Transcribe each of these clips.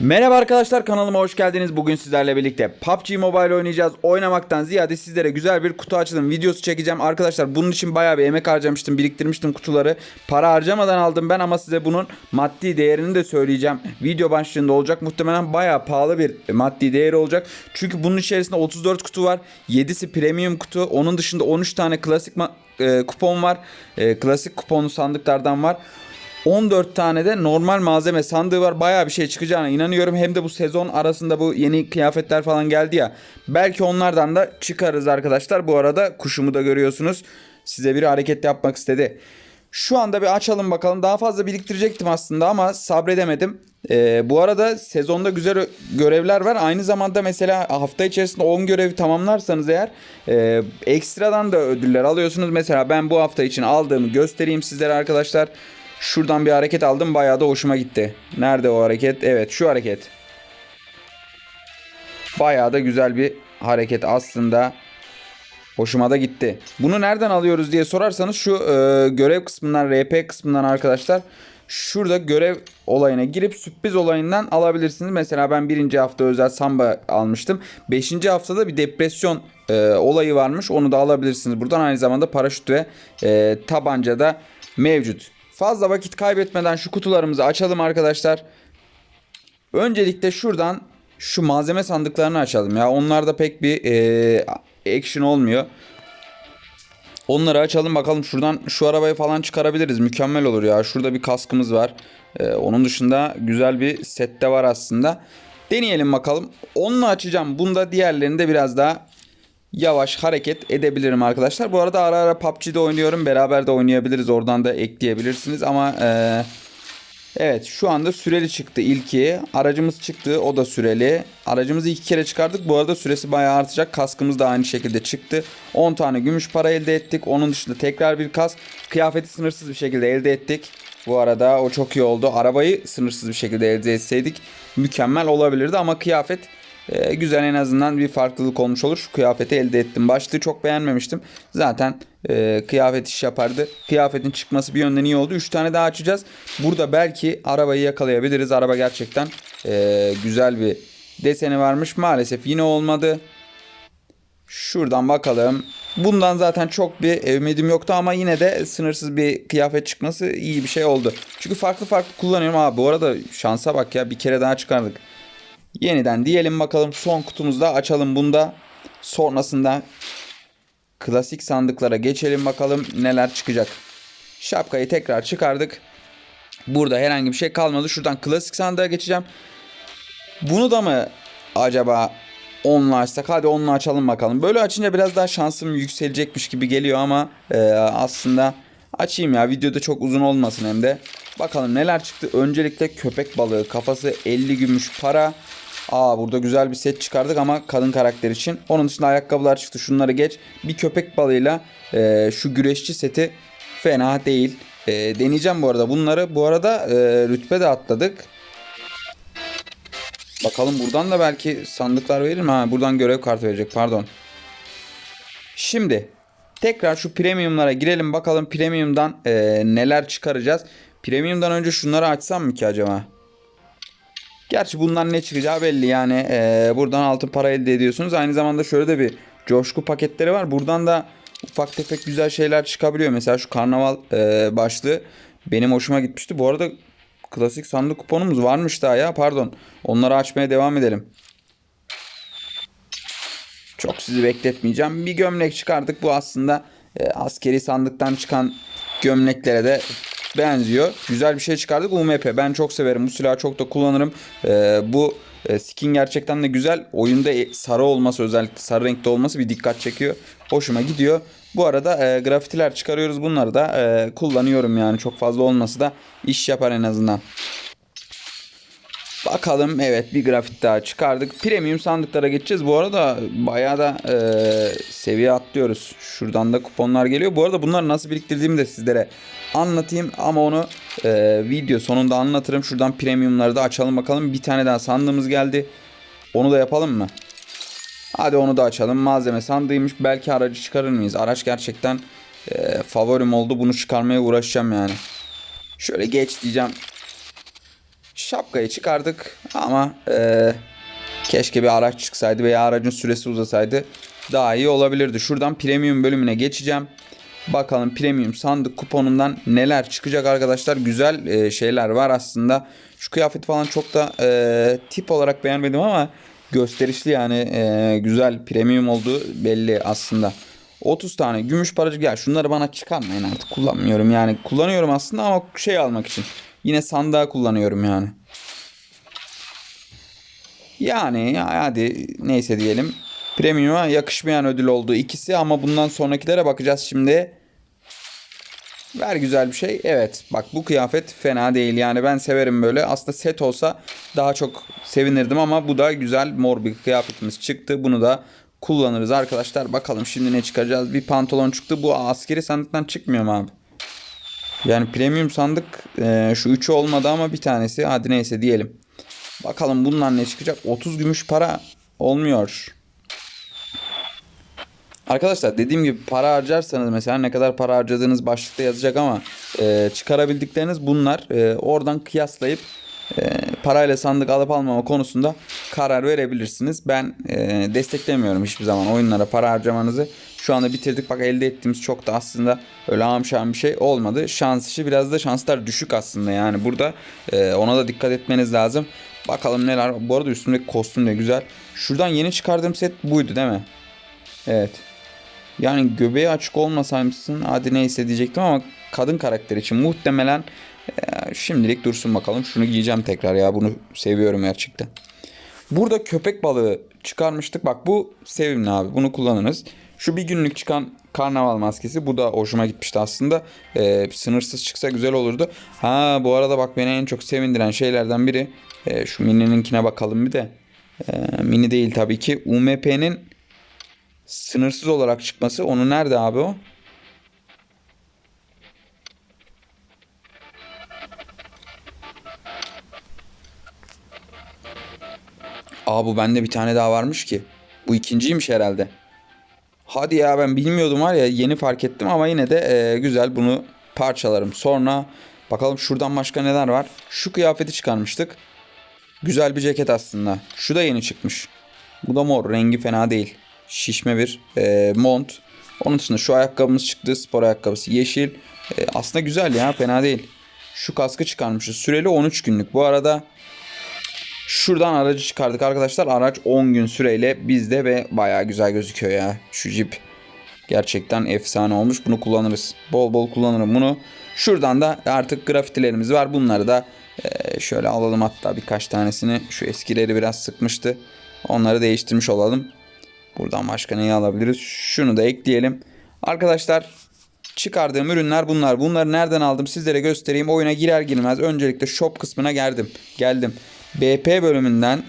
Merhaba arkadaşlar kanalıma hoş geldiniz. Bugün sizlerle birlikte PUBG Mobile oynayacağız. Oynamaktan ziyade sizlere güzel bir kutu açılım videosu çekeceğim. Arkadaşlar bunun için bayağı bir emek harcamıştım. Biriktirmiştim kutuları. Para harcamadan aldım ben ama size bunun maddi değerini de söyleyeceğim. Video başlığında olacak. Muhtemelen bayağı pahalı bir maddi değeri olacak. Çünkü bunun içerisinde 34 kutu var. 7'si premium kutu. Onun dışında 13 tane klasik e, kupon var. E, klasik kuponlu sandıklardan var. 14 tane de normal malzeme sandığı var. Bayağı bir şey çıkacağına inanıyorum. Hem de bu sezon arasında bu yeni kıyafetler falan geldi ya. Belki onlardan da çıkarız arkadaşlar. Bu arada kuşumu da görüyorsunuz. Size bir hareket yapmak istedi. Şu anda bir açalım bakalım. Daha fazla biriktirecektim aslında ama sabredemedim. Ee, bu arada sezonda güzel görevler var. Aynı zamanda mesela hafta içerisinde 10 görevi tamamlarsanız eğer e, ekstradan da ödüller alıyorsunuz. Mesela ben bu hafta için aldığımı göstereyim sizlere arkadaşlar. Şuradan bir hareket aldım. Bayağı da hoşuma gitti. Nerede o hareket? Evet şu hareket. Bayağı da güzel bir hareket aslında. Hoşuma da gitti. Bunu nereden alıyoruz diye sorarsanız şu e, görev kısmından RP kısmından arkadaşlar şurada görev olayına girip sürpriz olayından alabilirsiniz. Mesela ben birinci hafta özel samba almıştım. Beşinci haftada bir depresyon e, olayı varmış. Onu da alabilirsiniz. Buradan aynı zamanda paraşüt ve e, tabanca da mevcut. Fazla vakit kaybetmeden şu kutularımızı açalım arkadaşlar. Öncelikle şuradan şu malzeme sandıklarını açalım ya. Onlarda pek bir e, action olmuyor. Onları açalım bakalım şuradan şu arabayı falan çıkarabiliriz. Mükemmel olur ya. Şurada bir kaskımız var. E, onun dışında güzel bir set de var aslında. Deneyelim bakalım. Onunla açacağım. Bunda diğerlerini de biraz daha yavaş hareket edebilirim arkadaşlar. Bu arada ara ara PUBG'de oynuyorum. Beraber de oynayabiliriz. Oradan da ekleyebilirsiniz ama e, Evet şu anda süreli çıktı ilki. Aracımız çıktı o da süreli. Aracımızı iki kere çıkardık. Bu arada süresi bayağı artacak. Kaskımız da aynı şekilde çıktı. 10 tane gümüş para elde ettik. Onun dışında tekrar bir kask. Kıyafeti sınırsız bir şekilde elde ettik. Bu arada o çok iyi oldu. Arabayı sınırsız bir şekilde elde etseydik mükemmel olabilirdi ama kıyafet e, güzel en azından bir farklılık olmuş olur. Şu kıyafeti elde ettim. Başlığı çok beğenmemiştim. Zaten e, kıyafet iş yapardı. Kıyafetin çıkması bir yönden iyi oldu. 3 tane daha açacağız. Burada belki arabayı yakalayabiliriz. Araba gerçekten e, güzel bir deseni varmış. Maalesef yine olmadı. Şuradan bakalım. Bundan zaten çok bir ümidim yoktu ama yine de sınırsız bir kıyafet çıkması iyi bir şey oldu. Çünkü farklı farklı kullanıyorum. Aa, bu arada şansa bak ya bir kere daha çıkardık. Yeniden diyelim bakalım son kutumuzda açalım bunda. Sonrasında klasik sandıklara geçelim bakalım neler çıkacak. Şapkayı tekrar çıkardık. Burada herhangi bir şey kalmadı. Şuradan klasik sandığa geçeceğim. Bunu da mı acaba onunla açsak? Hadi onunla açalım bakalım. Böyle açınca biraz daha şansım yükselecekmiş gibi geliyor ama e, aslında açayım ya. Videoda çok uzun olmasın hem de. Bakalım neler çıktı. Öncelikle köpek balığı kafası 50 gümüş para. Aa burada güzel bir set çıkardık ama kadın karakter için. Onun dışında ayakkabılar çıktı. Şunları geç. Bir köpek balığıyla e, şu güreşçi seti fena değil. E, deneyeceğim bu arada bunları. Bu arada e, rütbe de atladık. Bakalım buradan da belki sandıklar verir mi? Ha buradan görev kartı verecek pardon. Şimdi tekrar şu premiumlara girelim bakalım premiumdan e, neler çıkaracağız. Premiumdan önce şunları açsam mı ki acaba? Gerçi bundan ne çıkacağı belli yani e, buradan altın para elde ediyorsunuz. Aynı zamanda şöyle de bir coşku paketleri var. Buradan da ufak tefek güzel şeyler çıkabiliyor. Mesela şu karnaval e, başlığı benim hoşuma gitmişti. Bu arada klasik sandık kuponumuz varmış daha ya pardon. Onları açmaya devam edelim. Çok sizi bekletmeyeceğim. Bir gömlek çıkardık. Bu aslında e, askeri sandıktan çıkan gömleklere de benziyor. Güzel bir şey çıkardık. UMP. Ben çok severim. Bu silahı çok da kullanırım. E, bu e, skin gerçekten de güzel. Oyunda e, sarı olması özellikle sarı renkte olması bir dikkat çekiyor. Hoşuma gidiyor. Bu arada e, grafitiler çıkarıyoruz. Bunları da e, kullanıyorum yani. Çok fazla olması da iş yapar en azından. Bakalım evet bir grafit daha çıkardık. Premium sandıklara geçeceğiz. Bu arada bayağı da e, seviye atlıyoruz. Şuradan da kuponlar geliyor. Bu arada bunları nasıl biriktirdiğimi de sizlere anlatayım. Ama onu e, video sonunda anlatırım. Şuradan premiumları da açalım bakalım. Bir tane daha sandığımız geldi. Onu da yapalım mı? Hadi onu da açalım. Malzeme sandığıymış. Belki aracı çıkarır mıyız? Araç gerçekten e, favorim oldu. Bunu çıkarmaya uğraşacağım yani. Şöyle geç diyeceğim. Şapkayı çıkardık ama e, keşke bir araç çıksaydı veya aracın süresi uzasaydı daha iyi olabilirdi. Şuradan premium bölümüne geçeceğim. Bakalım premium sandık kuponundan neler çıkacak arkadaşlar. Güzel e, şeyler var aslında. Şu kıyafet falan çok da e, tip olarak beğenmedim ama gösterişli yani e, güzel premium olduğu belli aslında. 30 tane gümüş paracık ya şunları bana çıkarmayın artık kullanmıyorum yani kullanıyorum aslında ama şey almak için yine sandığa kullanıyorum yani. Yani ya hadi neyse diyelim. Premium'a yakışmayan ödül oldu ikisi ama bundan sonrakilere bakacağız şimdi. Ver güzel bir şey. Evet bak bu kıyafet fena değil yani ben severim böyle. Aslında set olsa daha çok sevinirdim ama bu da güzel mor bir kıyafetimiz çıktı. Bunu da kullanırız arkadaşlar. Bakalım şimdi ne çıkaracağız. Bir pantolon çıktı. Bu askeri sandıktan çıkmıyor mu abi? Yani premium sandık e, şu üçü olmadı ama bir tanesi. Hadi neyse diyelim. Bakalım bundan ne çıkacak. 30 gümüş para olmuyor. Arkadaşlar dediğim gibi para harcarsanız mesela ne kadar para harcadığınız başlıkta yazacak ama e, çıkarabildikleriniz bunlar. E, oradan kıyaslayıp e, parayla sandık alıp almama konusunda karar verebilirsiniz. Ben e, desteklemiyorum hiçbir zaman oyunlara para harcamanızı. Şu anda bitirdik bak elde ettiğimiz çok da aslında öyle amşan bir şey olmadı. Şans işi biraz da şanslar düşük aslında yani burada e, ona da dikkat etmeniz lazım. Bakalım neler. Bu arada üstümdeki kostüm de güzel. Şuradan yeni çıkardığım set buydu değil mi? Evet. Yani göbeği açık olmasaymışsın hadi neyse diyecektim ama kadın karakter için muhtemelen e, şimdilik dursun bakalım. Şunu giyeceğim tekrar ya bunu seviyorum gerçekten. Burada köpek balığı çıkarmıştık. Bak bu sevimli abi bunu kullanınız. Şu bir günlük çıkan karnaval maskesi bu da hoşuma gitmişti aslında. E, sınırsız çıksa güzel olurdu. Ha bu arada bak beni en çok sevindiren şeylerden biri e, şu minininkine bakalım bir de. E, mini değil tabii ki. UMP'nin sınırsız olarak çıkması. Onu nerede abi o? Aa bu bende bir tane daha varmış ki. Bu ikinciymiş herhalde. Hadi ya ben bilmiyordum var ya yeni fark ettim ama yine de e, güzel bunu parçalarım. Sonra bakalım şuradan başka neler var. Şu kıyafeti çıkarmıştık. Güzel bir ceket aslında. Şu da yeni çıkmış. Bu da mor rengi fena değil şişme bir e, mont. Onun dışında şu ayakkabımız çıktı. Spor ayakkabısı yeşil. E, aslında güzel ya fena değil. Şu kaskı çıkarmışız. Süreli 13 günlük. Bu arada şuradan aracı çıkardık arkadaşlar. Araç 10 gün süreyle bizde ve baya güzel gözüküyor ya. Şu jip gerçekten efsane olmuş. Bunu kullanırız. Bol bol kullanırım bunu. Şuradan da artık grafitilerimiz var. Bunları da e, şöyle alalım hatta birkaç tanesini. Şu eskileri biraz sıkmıştı. Onları değiştirmiş olalım. Buradan başka neyi alabiliriz? Şunu da ekleyelim. Arkadaşlar çıkardığım ürünler bunlar. Bunları nereden aldım sizlere göstereyim. Oyuna girer girmez öncelikle shop kısmına geldim. Geldim. BP bölümünden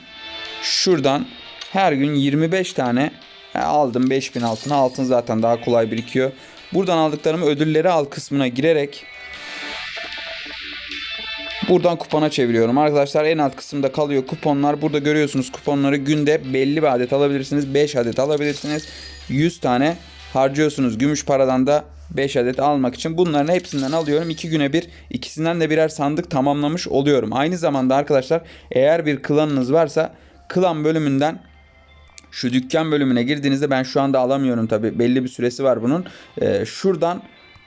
şuradan her gün 25 tane aldım 5000 altına. Altın zaten daha kolay birikiyor. Buradan aldıklarımı ödülleri al kısmına girerek Buradan kupona çeviriyorum. Arkadaşlar en alt kısımda kalıyor kuponlar. Burada görüyorsunuz kuponları günde belli bir adet alabilirsiniz. 5 adet alabilirsiniz. 100 tane harcıyorsunuz. Gümüş paradan da 5 adet almak için bunların hepsinden alıyorum. 2 güne bir ikisinden de birer sandık tamamlamış oluyorum. Aynı zamanda arkadaşlar eğer bir klanınız varsa klan bölümünden şu dükkan bölümüne girdiğinizde ben şu anda alamıyorum tabi belli bir süresi var bunun. Ee, şuradan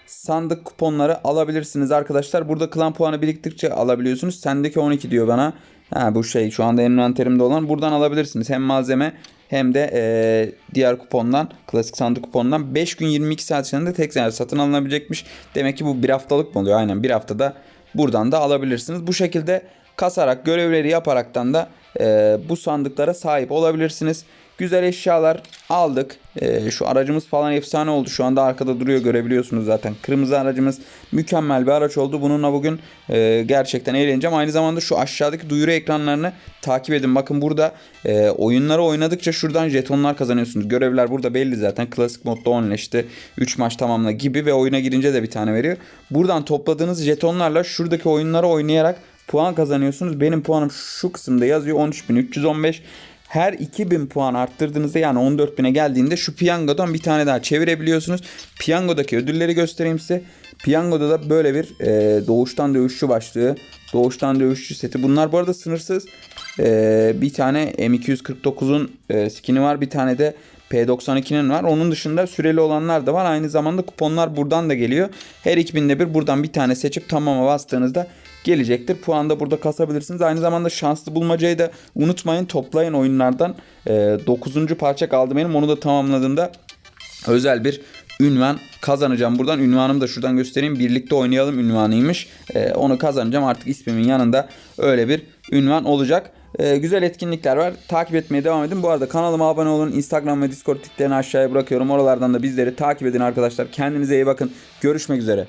sandık kuponları alabilirsiniz arkadaşlar. Burada klan puanı biriktikçe alabiliyorsunuz. Sendeki 12 diyor bana. Ha bu şey şu anda envanterimde olan. Buradan alabilirsiniz. Hem malzeme hem de e, diğer kupondan klasik sandık kuponundan 5 gün 22 saat içinde tek yer satın alınabilecekmiş. Demek ki bu bir haftalık mı oluyor? Aynen bir haftada buradan da alabilirsiniz. Bu şekilde kasarak görevleri yaparaktan da e, bu sandıklara sahip olabilirsiniz. Güzel eşyalar aldık. Ee, şu aracımız falan efsane oldu. Şu anda arkada duruyor görebiliyorsunuz zaten. Kırmızı aracımız mükemmel bir araç oldu. Bununla bugün e, gerçekten eğleneceğim. Aynı zamanda şu aşağıdaki duyuru ekranlarını takip edin. Bakın burada e, oyunları oynadıkça şuradan jetonlar kazanıyorsunuz. Görevler burada belli zaten. Klasik modda 10 işte 3 maç tamamla gibi ve oyuna girince de bir tane veriyor. Buradan topladığınız jetonlarla şuradaki oyunları oynayarak puan kazanıyorsunuz. Benim puanım şu kısımda yazıyor 13.315 her 2000 puan arttırdığınızda yani 14.000'e geldiğinde şu piyangodan bir tane daha çevirebiliyorsunuz. Piyangodaki ödülleri göstereyim size. Piyangoda da böyle bir e, doğuştan dövüşçü başlığı Doğuştan dövüşçü seti. Bunlar bu arada sınırsız. Ee, bir tane M249'un e, skin'i var. Bir tane de P92'nin var. Onun dışında süreli olanlar da var. Aynı zamanda kuponlar buradan da geliyor. Her 2000'de bir buradan bir tane seçip tamama bastığınızda gelecektir. Puan da burada kasabilirsiniz. Aynı zamanda şanslı bulmacayı da unutmayın. Toplayın oyunlardan. 9. parça kaldı benim. Onu da tamamladığımda özel bir ünvan kazanacağım. Buradan ünvanımı da şuradan göstereyim. Birlikte oynayalım ünvanıymış. Ee, onu kazanacağım. Artık ismimin yanında öyle bir ünvan olacak. Ee, güzel etkinlikler var. Takip etmeye devam edin. Bu arada kanalıma abone olun. Instagram ve Discord linklerini aşağıya bırakıyorum. Oralardan da bizleri takip edin arkadaşlar. Kendinize iyi bakın. Görüşmek üzere.